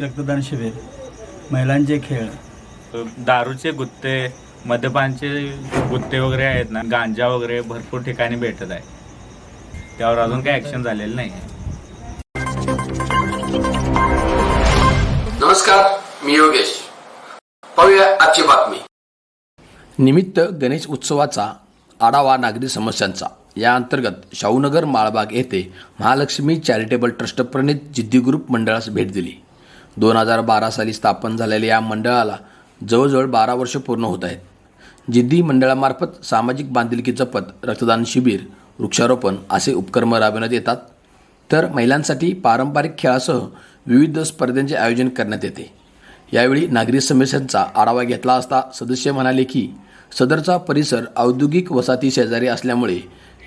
रक्तदान शिबिर महिलांचे खेळ. दारूचे गुत्ते मद्यपानचे गुत्ते वगैरे आहेत ना गांजा वगैरे भरपूर ठिकाणी भेटत आहे. त्यावर अजून काही ऍक्शन झालेलं नाही नमस्कार मी योगेश. पाहूया आजची बातमी. निमित्त गणेश उत्सवाचा आढावा नागरी समस्यांचा. या अंतर्गत शाहूनगर माळबाग येथे महालक्ष्मी चॅरिटेबल ट्रस्ट प्रणित जिद्दी ग्रुप मंडळास भेट दिली. दोन हजार बारा साली स्थापन झालेल्या या मंडळाला जवळजवळ बारा वर्ष पूर्ण होत आहेत. जिद्दी मंडळामार्फत सामाजिक बांधिलकी जपत रक्तदान शिबिर वृक्षारोपण असे उपक्रम राबविण्यात येतात. तर महिलांसाठी पारंपरिक खेळासह विविध स्पर्धांचे आयोजन करण्यात येते. यावेळी नागरी समस्यांचा आढावा घेतला असता सदस्य म्हणाले की सदरचा परिसर औद्योगिक वसाहती शेजारी असल्यामुळे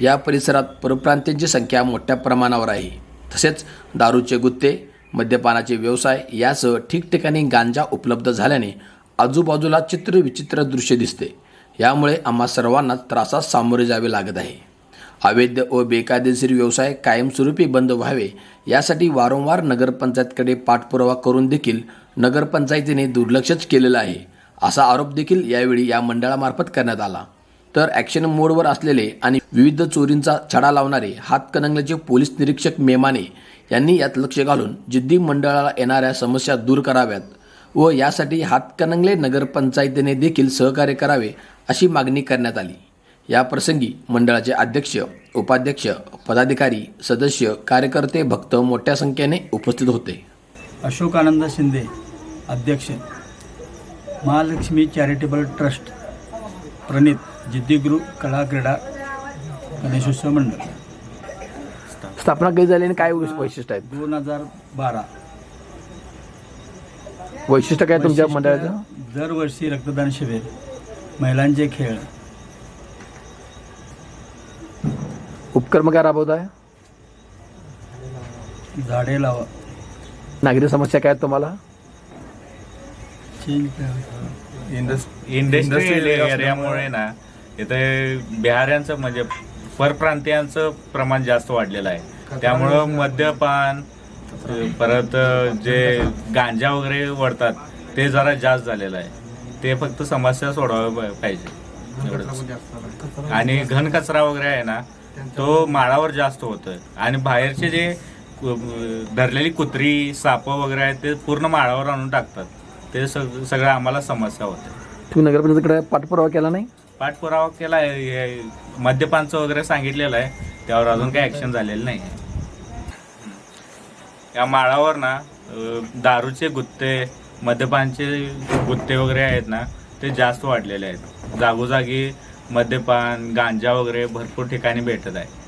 या परिसरात परप्रांत्यांची संख्या मोठ्या प्रमाणावर आहे. तसेच दारूचे गुत्ते मद्यपानाचे व्यवसाय यासह ठिकठिकाणी गांजा उपलब्ध झाल्याने आजूबाजूला चित्रविचित्र दृश्य दिसते. यामुळे आम्हा सर्वांना त्रासास सामोरे जावे लागत आहे. अवैध व बेकायदेशीर व्यवसाय कायमस्वरूपी बंद व्हावे यासाठी वारंवार नगरपंचायतकडे पाठपुरावा करून देखील नगरपंचायतीने दुर्लक्षच केलेलं आहे असा आरोप देखील यावेळी या मंडळामार्फत करण्यात आला. तर ॲक्शन मोडवर असलेले आणि विविध चोरींचा छडा लावणारे हातकणंगल्याचे पोलीस निरीक्षक मेमाने यांनी यात लक्ष घालून जिद्दी मंडळाला येणाऱ्या समस्या दूर कराव्यात व यासाठी हातकणंगले नगरपंचायतीने देखील सहकार्य करावे अशी मागणी करण्यात आली. या प्रसंगी मंडळाचे अध्यक्ष उपाध्यक्ष पदाधिकारी सदस्य कार्यकर्ते भक्त मोठ्या संख्येने उपस्थित होते. अशोक आनंद शिंदे अध्यक्ष महालक्ष्मी चॅरिटेबल ट्रस्ट प्रणित जिद्दी ग्रुप कला क्रीडा गणेशोत्सव मंडळ. स्थापना कधी झाली आणि काय वैशिष्ट्य आहेत? दोन हजार बारा. वैशिष्ट्य काय तुमच्या वैशिष्ट्य मंडळाचं? दरवर्षी रक्तदान शिबिर महिलांचे खेळ. उपक्रम काय राबवत आहे झाडे लावा. नागरी समस्या काय आहेत तुम्हाला? चेंज काय? इंडस्ट्रियल एरियामुळे ना. इथे बिहाऱ्यांचं म्हणजे परप्रांतीयांचं प्रमाण जास्त वाढलेलं आहे. त्यामुळं मद्यपान परत जे गांजा वगैरे वडतात ते जरा जास्त झालेलं आहे. ते फक्त समस्या सोडवायला पाहिजे. एवढंच. आणि घन कचरा वगैरे आहे ना तो माळावर जास्त होतोय. आणि बाहेरचे जे धरलेली कुत्री साप वगैरे आहेत ते पूर्ण माळावर आणून टाकतात. ते सग सगळं आम्हाला समस्या होते. तुम्ही नगरपंचायतीकडे पाठपुरावा केला नाही? पाठपुरावा केला आहे मद्यपानचं वगैरे सांगितलेलं आहे त्यावर अजून काही ॲक्शन झालेलं नाही. आहे या माळावर ना दारूचे गुत्ते मद्यपानचे गुत्ते वगैरे आहेत ना ते जास्त वाढलेले आहेत. जागोजागी मद्यपान गांजा वगैरे भरपूर ठिकाणी भेटत आहे.